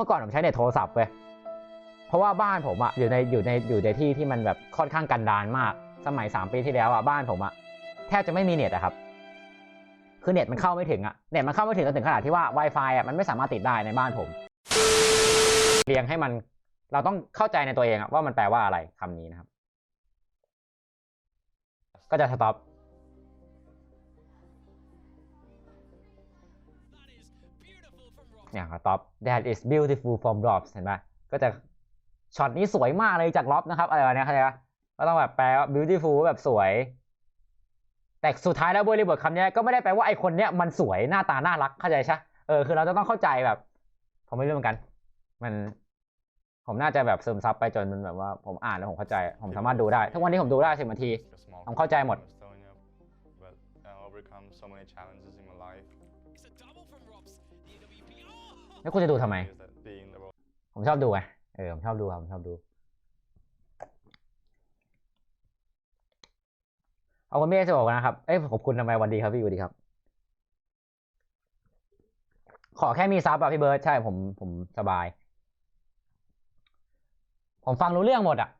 มื่อก่อนผมใช้เน็ตโทรศัพท์เว้ยเพราะว่าบ้านผมอะอยู่ในอยู่ในอยู่ในที่ที่มันแบบค่อนข้างกันดารมาก สมัยสามปีที่แล้วอะบ้านผมอะแทบจะไม่มีเน็ตอะครับ คือเน็ตมันเข้าไม่ถึงอะเน็ตมันเข้าไม่ถึงจนถึงขนาดที่ว่า Wi-Fi อะมันไม่สามารถติดได้ในบ้านผม เรียงให้มันเราต้องเข้าใจในตัวเองอะว่ามันแปลว่าอะไรคำนี้นะครับ ก็จะสต็อป เนี่ยครับท็อป that is beautiful from drops เห็นไหมก็จะช็อตนี้สวยมากเลยจากล็อบนะครับ อะไรวะเนี่ยเข้าใจปะก็ต้องแบบแปลว่า beautiful แบบสวย แต่สุดท้ายแล้วบริบทคำนี้ก็ไม่ได้แปลว่าไอคนเนี้ยมันสวยหน้าตาน่ารักเข้าใจใช่เออคือเราจะต้องเข้าใจแบบ ผมไม่รู้เหมือนกัน มันผมน่าจะแบบซึมซับไปจนมันแบบว่าผมอ่านแล้วผมเข้าใจ ผมสามารถดูได้ ทุกวันนี้ผมดูได้สิบนาที ผมเข้าใจหมด overcome so many challenges in my life. แล้วคุณจะดูทำไม Is that being the role ผมชอบดูไงเออผมชอบดูครับผมชอบดู เอาคุณเมฆจะบอกนะครับ เอ้ยขอบคุณทำไมวันดีครับพี่สวัสดีครับ ขอแค่มีซับอะพี่เบิร์ดใช่ผมผมสบาย ผมฟังรู้เรื่องหมดอะ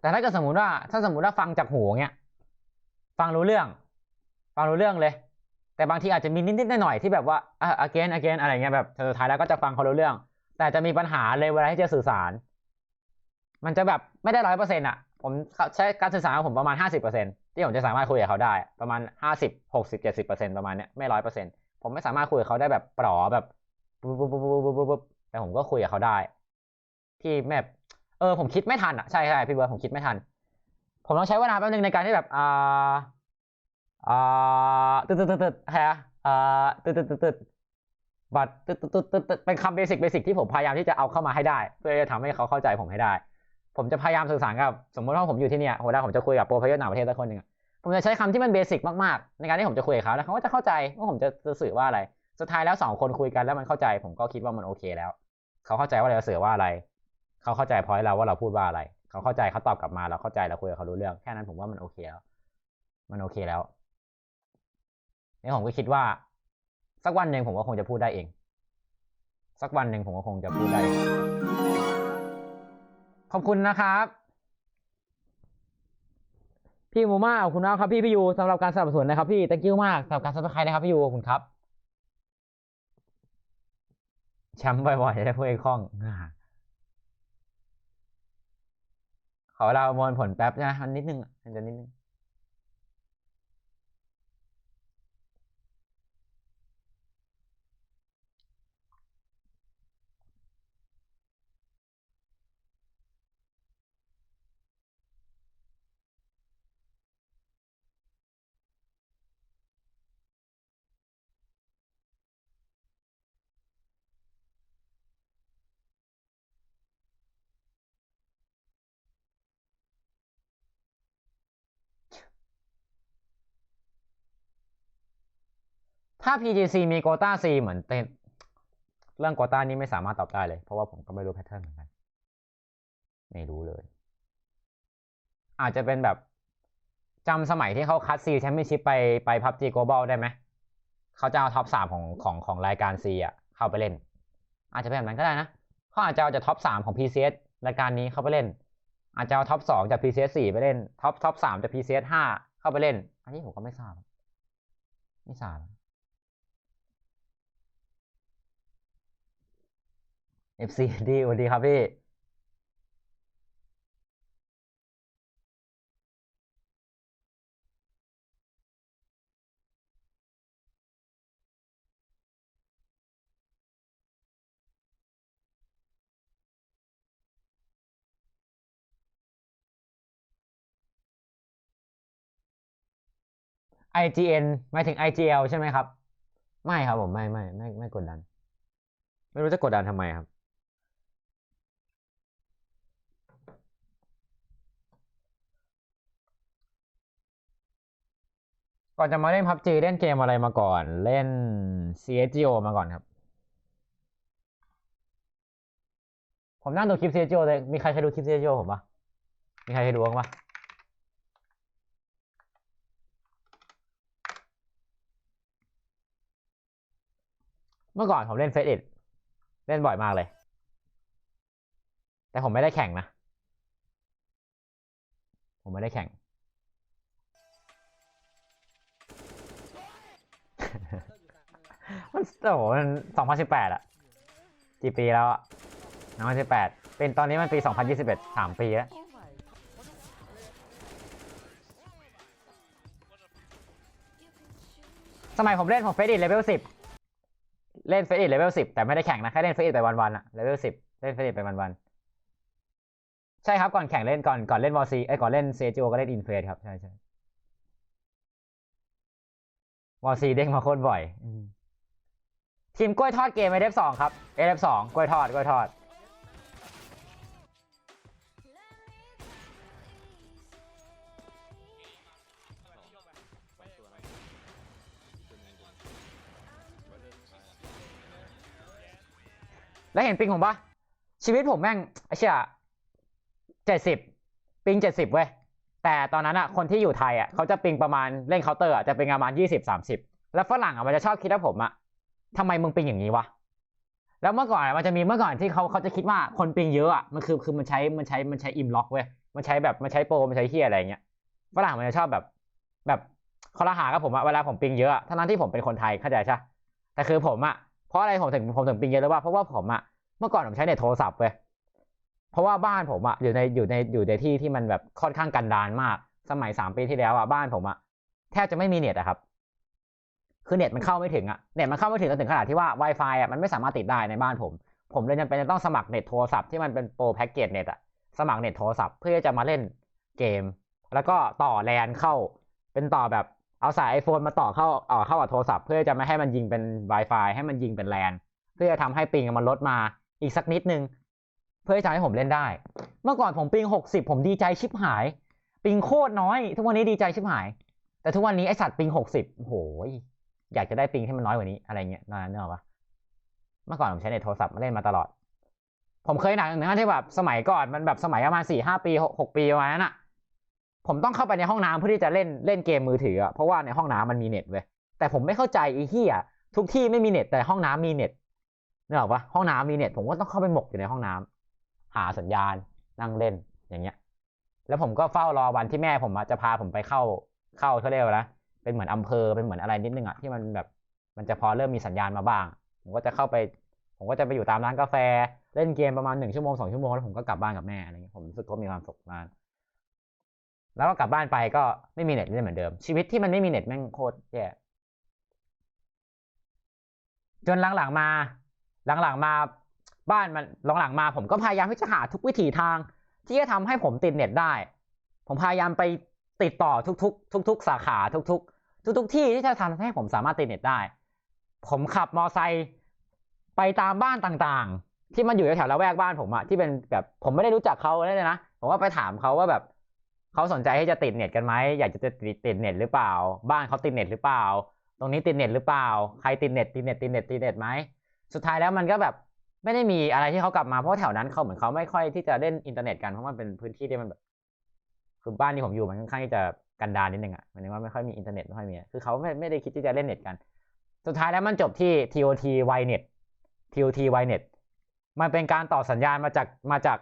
แต่ถ้าเกิดสมมติว่า ถ้าสมมติว่าฟังจากหูเงี้ย ฟังรู้เรื่อง ฟังรู้เรื่องเลย แต่บางทีอาจจะมีนิดๆหน่อยๆที่แบบว่าอะ again again อะไรเงี้ยแบบสุดท้ายแล้วก็จะฟังเขารู้เรื่อง แต่จะมีปัญหาเลยเวลาที่จะสื่อสาร มันจะแบบไม่ได้ร้อยเปอร์เซ็นต์อะ ผมใช้การสื่อสารของผมประมาณห้าสิบเปอร์เซ็นที่ผมจะสามารถคุยกับเขาได้ ประมาณห้าสิบหกสิบเจ็ดสิบเปอร์เซ็นประมาณเนี้ยไม่ร้อยเปอร์เซ็นผมไม่สามารถคุยกับเขาได้แบบปลอแบบปุ๊บปุ๊บปุ๊บปุ๊บปุ๊บปุ๊บปุ๊บแต่ผมก็คุยกับเขาได้ ที่แบบเออผมคิดไม่ทันอะใช่ใช่พี่เบิร์ดผมคิดไม่ทัน ผมต้องใช้เวลาแป๊บนึงในการที่แบบอ่า อ่าตึ๊ดตึ๊ดตึ๊ดฮะอ่าตึ๊ดตึ๊ดตึ๊ดตึ๊ดบัตรตึ๊ดตึ๊ดตึ๊ดตึ๊ดเป็นคำเบสิกเบสิกที่ผมพยายามที่จะเอาเข้ามาให้ได้ เพื่อจะทำให้เขาเข้าใจผมให้ได้ ผมจะพยายามสื่อสารกับสมมติว่าผมอยู่ที่เนี่ยเวลาผมจะคุยกับโปรพยอร์ต่างประเทศสักคนหนึ่งผมจะใช้คำที่มันเบสิกมากๆ ในการที่ผมจะคุยกับเขาแล้วเขาก็จะเข้าใจว่าผมจะจะสื่อว่าอะไร สุดท้ายแล้วสองคนคุยกันแล้วมันเข้าใจ ผมก็คิดว่ามันโอเคแล้ว เขาเข้าใจว่าเราจะสื่อว่าอะไร เขาเข้าใจพอยเราว่าเราพูดว่าอะไร เขาเข้าใจเขาตอบกลับมาเราเข้าใจเราคุยกับเขารู้เรื่องแค่นั้นผมว่ามันโอเคแล้ว มันโอเคแล้ว นี่ผมก็คิดว่า สักวันหนึ่งผมก็คงจะพูดได้เอง สักวันหนึ่งผมก็คงจะพูดได้ ขอบคุณนะครับ พี่มูมาขอบคุณมากครับพี่พี่ยูสำหรับการสนับสนุนนะครับพี่ thank you มากสำหรับการซับสไครต์นะครับพี่ยูขอบคุณครับแชมป์บ่อยๆจะได้พูดไอ้คล่องขอเวลาประมวลผลแป๊บนะมันนิดนึงอะมันจะนิดนึง ถ้า PGC มีโกต้า C เหมือนเต้นเรื่องโกต้านี้ไม่สามารถตอบได้เลย เพราะว่าผมก็ไม่รู้แพทเทิร์นเหมือนกัน ไม่รู้เลย อาจจะเป็นแบบจำสมัยที่เขาคัด C แชมเปี้ยนชิพไปไปพับจีโกลบอลได้ไหม เขาจะเอาท็อปสามของของของรายการ C อะ เข้าไปเล่น อาจจะเป็นแบบนั้นก็ได้นะเขาอาจจะเอาจากท็อปสามของ PCS รายการนี้เข้าไปเล่น อาจจะเอาท็อปสองจาก PCS สี่ไปเล่นท็อปท็อปสามจาก PCS ห้าเข้าไปเล่น อันนี้ผมก็ไม่ทราบ ไม่ทราบ FC ดีสวัสดีครับพี่ IGN หมายถึง IGL ใช่ไหมครับ ไม่ครับผมไม่ไม่ไม่ไม่กดดัน ไม่รู้จะกดดันทำไมครับ ก่อนจะมาเล่นพับจีเล่นเกมอะไรมาก่อน เล่น CSGO มาก่อนครับ ผมนั่งดูคลิป CSGO เลยมีใครเคยดูคลิป CSGO ผมปะมีใครเคยดูบ้างปะเมื่อก่อนผมเล่นเฟซเอ็ดเล่นบ่อยมากเลย แต่ผมไม่ได้แข่งนะ ผมไม่ได้แข่ง มันโอ้โหมันสองพันสิบแปดอะกี่ปีแล้วอะสองพันสิบแปดเป็นตอนนี้มันปีสองพันยี่สิบเอ็ดสามปีแล้ว สมัยผมเล่นผมเฟสอิทเลเวลสิบเล่นเฟสอิทเลเวลสิบแต่ไม่ได้แข่งนะ แค่เล่นเฟสอิทไปวันๆอะเลเวลสิบเล่นเฟสอิทไปวันๆ ใช่ครับ ก่อนแข่งเล่นก่อนก่อนเล่นวอซีไอ้ยก่อนเล่นเซจิโอก็เล่นอินเฟสครับ ใช่ใช่วอซีเด้งมาโคตรบ่อย อืม ทีมกล้วยทอดเกมเอฟสองครับเอฟสองกล้วยทอดกล้วยทอดแล้วเห็นปิงผมปะชีวิตผมแม่งไอ้เชี่ยเจ็ดสิบปิงเจ็ดสิบเว้ยแต่ตอนนั้นอะคนที่อยู่ไทยอะเขาจะปิงประมาณเล่นเคาน์เตอร์อะจะเป็นประมาณยี่สิบสามสิบแล้วฝรั่งอะมันจะชอบคิดว่าผมอะ ทำไมมึงปิงอย่างนี้วะแล้วเมื่อก่อนมันจะมีเมื่อก่อนที่เขาเขาจะคิดว่าคนปิงเยอะอะมันคือคือมันใช้มันใช้มันใช้อิมล็อกเว้ยมันใช้แบบมันใช้โปรมันใช้เฮียอะไรเงี้ยฝรั่งมันจะชอบแบบ แบบเขาละหากับผมอะเวลาผมปิงเยอะทั้งนั้นที่ผมเป็นคนไทยเข้าใจใช่แต่คือผมอะเพราะอะไรผมถึงผมถึงปิงเยอะเลยว่าเพราะว่าผมอะเมื่อก่อนผมใช้เน็ตโทรศัพท์เว้ยเพราะว่าบ้านผมอะอยู่ในอยู่ในอยู่ในที่ที่มันแบบค่อนข้างกันดารมาก สมัยสามปีที่แล้วอะบ้านผมอะแทบจะไม่มีเน็ตอะครับ คือเน็ตมันเข้าไม่ถึงอะเน็ตมันเข้าไม่ถึงจนถึงขนาดที่ว่า Wi-Fi อะมันไม่สามารถติดได้ในบ้านผม ผมเลยจำเป็นจะต้องสมัครเน็ตโทรศัพท์ที่มันเป็นโปรแพ็กเกจเน็ตอะสมัครเน็ตโทรศัพท์เพื่อจะมาเล่นเกม แล้วก็ต่อแลนเข้า เป็นต่อแบบเอาสายไอโฟนมาต่อเข้าเอ่อเข้ากับโทรศัพท์เพื่อจะไม่ให้มันยิงเป็น Wi-Fi ให้มันยิงเป็นแลนเพื่อจะทำให้ปิงมันลดมาอีกสักนิดนึงเพื่อจะให้ผมเล่นได้ เมื่อก่อนผมปิงหกสิบผมดีใจชิบหาย ปิงโคตรน้อย ทุกวันนี้ดีใจชิบหาย แต่ทุกวันนี้ไอสัตว์ปิงหกสิบโอ้โห อยากจะได้ปิงให้มันน้อยกว่านี้อะไรเงี้ยนานเนกอะปะเมื่อก่อนผมใช้เน็ตโทรศัพท์มาเล่นมาตลอด ผมเคยหนักหนึ่งที่แบบสมัยก่อนมันแบบสมัยประมาณสี่ห้าปีหกปีประมาณนั้นอะผมต้องเข้าไปในห้องน้ำเพื่อที่จะเล่นเล่นเกมมือถืออะเพราะว่าในห้องน้ำมันมีเน็ตเว้ยแต่ผมไม่เข้าใจอ้เหี้ยทุกที่ไม่มีเน็ตแต่ห้องน้ำมีเน็ตนึกออกปะห้องน้ำมีเน็ต ผมก็ต้องเข้าไปหมกอยู่ในห้องน้ำหาสัญญาณนั่งเล่นอย่างเงี้ย แล้วผมก็เฝ้ารอวันที่แม่ผมจะพาผมไปเข้าเข้าเขาเรียกว่านะ เป็นเหมือนอำเภอเป็นเหมือนอะไรนิดนึงอะที่มันแบบมันจะพอเริ่มมีสัญญาณมาบ้าง ผมก็จะเข้าไป ผมก็จะไปอยู่ตามร้านกาแฟ เล่นเกมประมาณหนึ่งชั่วโมงสองชั่วโมงแล้วผมก็กลับบ้านกับแม่อะไรเงี้ยผมรู้สึกว่ามีความสุขมากแล้วก็กลับบ้านไปก็ไม่มีเน็ตไม่ได้เหมือนเดิม ชีวิตที่มันไม่มีเน็ตแม่งโคตรแย่จนหลังๆมา หลังๆมาบ้านมันหลังๆมา ผมก็พยายามที่จะหาทุกวิถีทาง ที่จะทำให้ผมติดเน็ตได้ ผมพยายามไปติดต่อทุกๆ ทุก ๆ สาขาทุก ๆ ทุกๆที่ที่จะทำให้ผมสามารถติดเน็ตได้ ผมขับมอไซค์ไปตามบ้านต่างๆ ที่มันอยู่แถวละแวกบ้านผมอะที่เป็นแบบผมไม่ได้รู้จักเขาเลยนะผมก็ไปถามเขาว่าแบบเขาสนใจที่จะติดเน็ตกันไหมอยากจะติดติดเน็ตหรือเปล่า บ้านเขาติดเน็ตหรือเปล่า ตรงนี้ติดเน็ตหรือเปล่า ใครติดเน็ตติดเน็ตติดเน็ตติดเน็ตไหมสุดท้ายแล้วมันก็แบบไม่ได้มีอะไรที่เขากลับมาเพราะแถวนั้นเขาเหมือนเขาไม่ค่อยที่จะเล่นอินเทอร์เน็ตกันเพราะมันเป็นพื้นที่ที่มันแบบคือบ้านที่ผมอยู่มันค่อนข้างที่จะ กันดารนิดนึงอะหมายถึงว่าไม่ค่อยมีอินเทอร์เน็ตไม่ค่อยมีอะคือเขาไม่ไม่ได้คิดที่จะเล่นเน็ตกัน สุดท้ายแล้วมันจบที่ TOT Ynet TOT Ynet มันเป็นการต่อสัญญาณมาจากมาจาก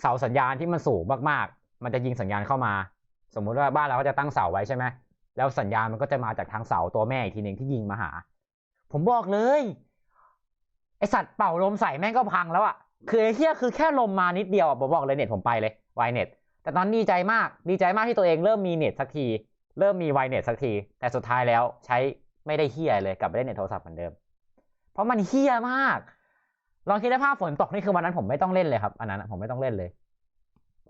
เสาสัญญาณที่มันสูงมากๆ มันจะยิงสัญญาณเข้ามา สมมุติว่าบ้านเราก็จะตั้งเสาไว้ใช่ไหมแล้วสัญญาณมันก็จะมาจากทางเสาตัวแม่อีกทีหนึ่งที่ยิงมาหา ผมบอกเลยไอสัตว์เป่าลมใส่แม่งก็พังแล้วอะคือไอเหี้ยคือแค่ลมมานิดเดียวอะผมบอกเลยเน็ตผมไปเลยไวเน็ต แต่ตอนนนดีใจมากดีใจมากที่ตัวเองเริ่มมีเน็ตสักที เริ่มมีไวเน็ตสักที แต่สุดท้ายแล้วใช้ไม่ได้เฮียเลยกลับไปเล่นเน็ตโทรศัพท์เหมือนเดิม เพราะมันเฮียมาก ลองคิดได้ภาพฝนตกนี่คือวันนั้นผมไม่ต้องเล่นเลยครับอันนั้นผมไม่ต้องเล่นเลย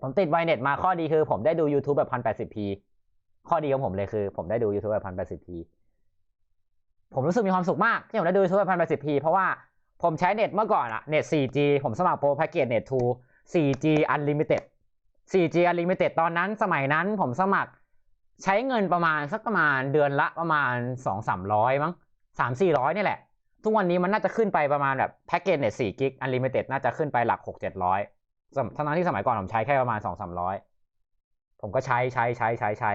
ผมติดไวเน็ตมาข้อดีคือ ผมได้ดู YouTube แบบ 1080p ข้อดีของผมเลยคือ ผมได้ดู YouTube แบบ 1080p ผมรู้สึกมีความสุขมากที่ผมได้ดู YouTube แบบ 1080p เพราะว่าผมใช้เน็ตเมื่อก่อนอะเน็ต 4G ผมสมัครโปรแพ็กเกจเน็ต 2 4G Unlimited 4G Unlimited ตอนนั้นสมัยนั้นผมสมัครใช้เงินประมาณสักประมาณเดือนละประมาณ 2 3 0 0 มั้ง 3 4 0 0 นี่แหละ ทุกวันนี้มันน่าจะขึ้นไปประมาณแบบแพ็กเกจเน็ต4กิก Unlimited น่าจะขึ้นไปหลัก 6 700ทั้งนั้นที่สมัยก่อนผมใช้แค่ประมาณ 2 3 0 0 ผมก็ใช้ใช้ใช้ใช้ใช้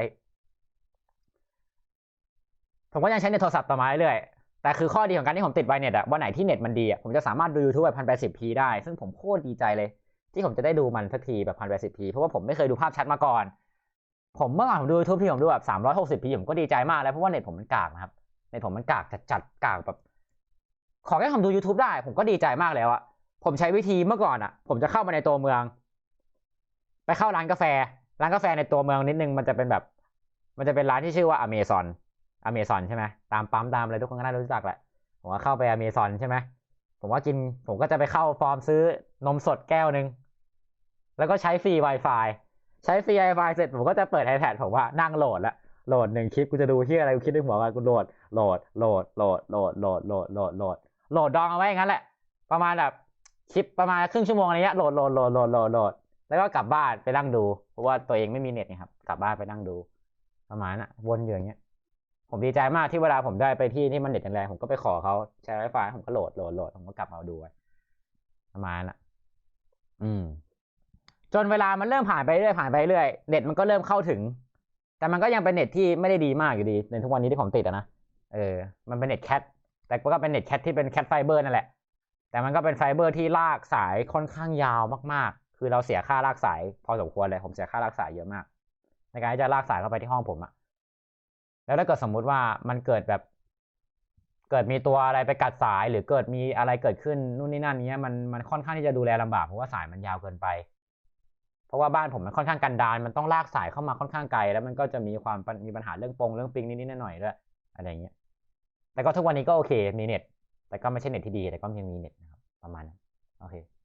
ผมก็ยังใช้ในโทรศัพท์ต่อมาเรื่อยแต่คือข้อดีของการที่ผมติดไวเน็ตอะวันไหนที่เน็ตมันดีอะผมจะสามารถดู YouTube แบบพันแปดสิบพีได้ ซึ่งผมโคตรดีใจเลย ที่ผมจะได้ดูมันสักทีแบบพันแปดสิบพีเพราะว่าผมไม่เคยดูภาพชัดมาก่อน ผมเมื่อก่อนผมดู YouTube ที่ผมดูแบบสามร้อยหกสิบพีผมก็ดีใจมากแล้วเพราะว่าเน็ตผมมันกากนะครับเน็ตผมมันกากจัดจัดกากแบบ ขอแค่ผมดู YouTube ได้ ผมก็ดีใจมากแล้วอะผมใช้วิธีเมื่อก่อนอะผมจะเข้ามาในตัวเมือง ไปเข้าร้านกาแฟ ร้านกาแฟในตัวเมืองนิดนึงมันจะเป็นแบบ มันจะเป็นร้านที่ชื่อว่าอเมซอนอเมซอนใช่ไหมตามปั๊มตามอะไรทุกคนก็น่ารู้จักแหละผมก็เข้าไปอเมซอนใช่ไหม ผมก็กินผมก็จะไปเข้าฟอร์มซื้อนมสดแก้วหนึ่งแล้วก็ใช้ฟรี Wi-Fi ใช้ฟรี Wi-Fi เสร็จผมก็จะเปิด iPad ผมว่านั่งโหลดละโหลดหนึ่งคลิปกูจะดูที่อะไรกูคิดในหัวว่ากูโหลดโหลดโหลดโหลดโหลดโหลดโหลดโหลดโหลดโหลดดองเอาไว้อย่างนั้นแหละ ประมาณแบบคลิปประมาณครึ่งชั่วโมงอะไรเงี้ยโหลดโหลดโหลดโหลดโหลดโหลดแล้วก็กลับบ้านไปนั่งดู เพราะว่าตัวเองไม่มีเน็ตไงครับ กลับบ้านไปนั่งดู ประมาณน่ะวนอยู่อย่างเงี้ย ผมดีใจมากที่เวลาผมได้ไปที่ที่มันเน็ตแรงผมก็ไปขอเขาใช้ Wi-Fi ผมก็โหลดโหลดโหลดผมก็กลับมาดูประมาณน่ะ อืม จนเวลามันเริ่มผ่านไปเรื่อยผ่านไปเรื่อยเน็ตมันก็เริ่มเข้าถึง แต่มันก็ยังเป็นเน็ตที่ไม่ได้ดีมากอยู่ดี ในทุกวันนี้ที่ผมติดอะนะเออ มันเป็นเน็ตแคทแต่ก็เป็นเน็ตแคทที่เป็นแคทไฟเบอร์นั่นแหละ แต่มันก็เป็นไฟเบอร์ที่ลากสายค่อนข้างยาวมากๆ คือเราเสียค่าลากสาย พอสมควรเลย ผมเสียค่าลากสายเยอะมาก ในการที่จะลากสายเข้าไปที่ห้องผมอะ แล้วถ้าเกิดสมมุติว่ามันเกิดแบบ เกิดมีตัวอะไรไปกัดสายหรือเกิดมีอะไรเกิดขึ้นนู่นนี่นั่นเนี้ยมันมันค่อนข้างที่จะดูแลลำบากเพราะว่าสายมันยาวเกินไป เพราะว่าบ้านผมมันค่อนข้างกันดารมันต้องลากสายเข้ามาค่อนข้างไกล แล้วมันก็จะมีความมีปัญหาเรื่องปงเรื่องปิงนิดๆหน่อยๆด้วยอะไรอย่างเงี้ย แต่ก็ทุกวันนี้ก็โอเคมีเน็ต แต่ก็ไม่ใช่เน็ตที่ดีแต่ก็ยังมีเน็ตนะครับประมาณนั้นโอเค